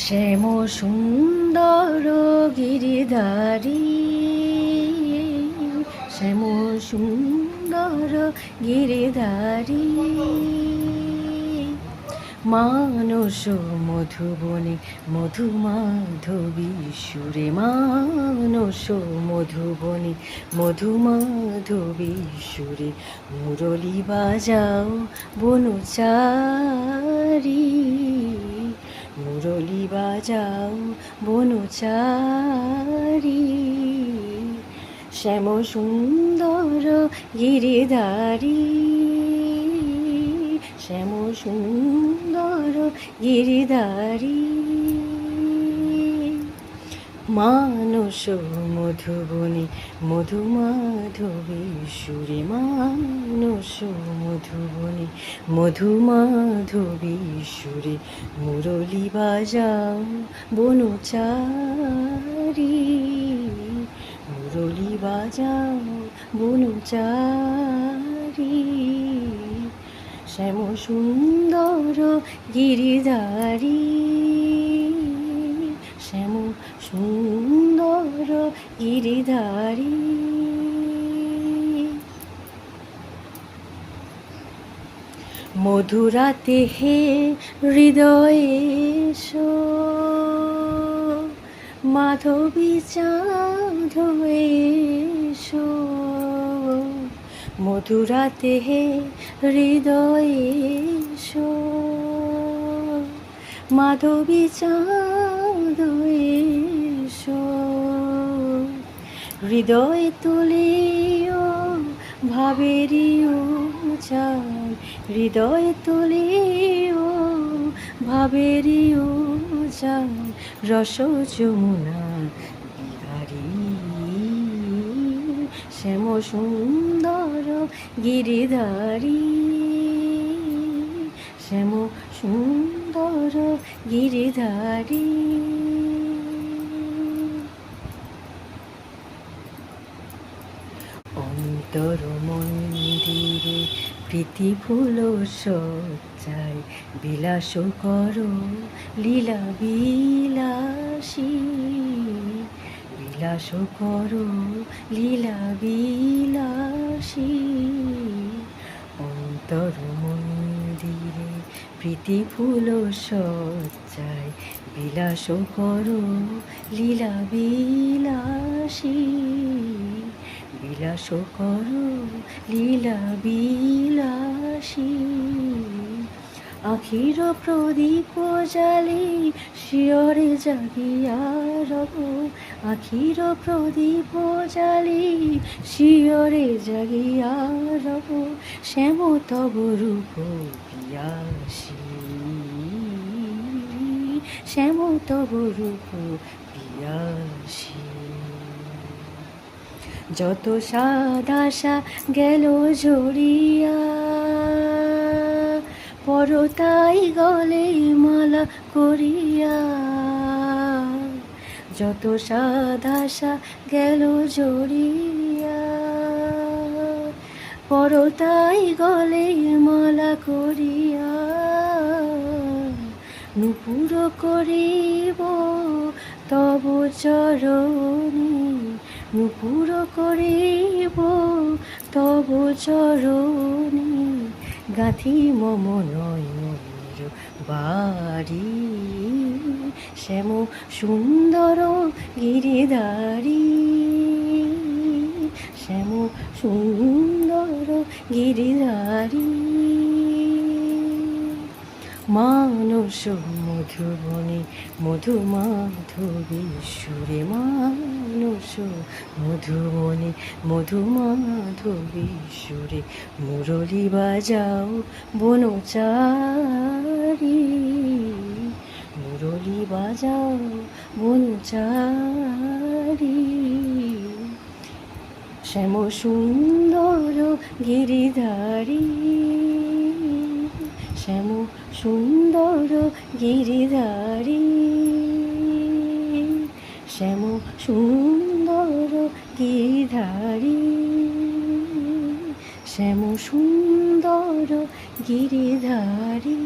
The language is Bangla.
শ্যাম সুন্দর গিরিধারী। শ্যাম সুন্দর গিরিধারী। মানস মধুবনে মধুমাধবী সুরে। মানস মধুবনে মধুমাধবী সুরে। মুরলি বাজাও বনচারী। বাজাও বনুচারি। শ্যাম সুন্দর গিরিধারী। শ্যাম সুন্দর গিরিধারী। মানস মধুবনে, মধুমাধবী, সুরে মানস মধুবনে, মধুমাধবী, সুরে মুরলি বাজাও বনচারী, মুরলি বাজাও বনচারী। শ্যাম সুন্দর গিরিধারী। গিরিধারী মধুরাতে হে হৃদয়ে এসো মাধবী চাঁদ হয়ে মধুরাতে হে হৃদয়ে এসো মাধবী চাঁদ হৃদয় তুলিও ভাবেরিও চাঁদ হৃদয় তুলিও ভাবেরিও চাঁদ রস যমুনা বিহারী। শ্যাম সুন্দর গিরিধারী। শ্যাম সুন্দর গিরিধারী। অন্তর মন্দিরে প্রীতি ফুল সজ্জায় বিলাস করো লীলা বিলাসী। বিলাস করো লীলা বিলাসী। অন্তর মন্দিরে প্রীতি ফুল সজ্জায় বিলাস করো লীলা বিলাসী। বিলাস করো, লীলা বিলাসী। আখির প্রদীপ জালে শিয়রে জাগিয়া রব। আখির প্রদীপ জালে শিয়রে জাগিয়া রব। শ্যাম তব রূপ পিয়াসী। শ্যাম তব রূপ পিয়াসী। যত সাদাশা গেল জড়িয়া, পরতাই গলে মালা করিয়া। যত সাদাশা গেল জড়িয়া, পরতাই গলে মালা করিয়া। নুপুর করিব তব চরণী নুপুর করিব তব চরণী গাঁথি মম নয়নের বাড়ি। শ্যাম সুন্দর গিরিধারী। শ্যাম সুন্দর গিরিধারী। মানস মধুবনে মধুমাধবী সুরে মানস মধুবনে মধুমাধবী সুরে মুরলি বাজাও বনচারী। মুরলি বাজাও বনচারী। শ্যাম সুন্দর গিরিধারী। শ্যাম সুন্দর গিরিধারী। শ্যাম সুন্দর গিরিধারী। শ্যাম সুন্দর গিরিধারী।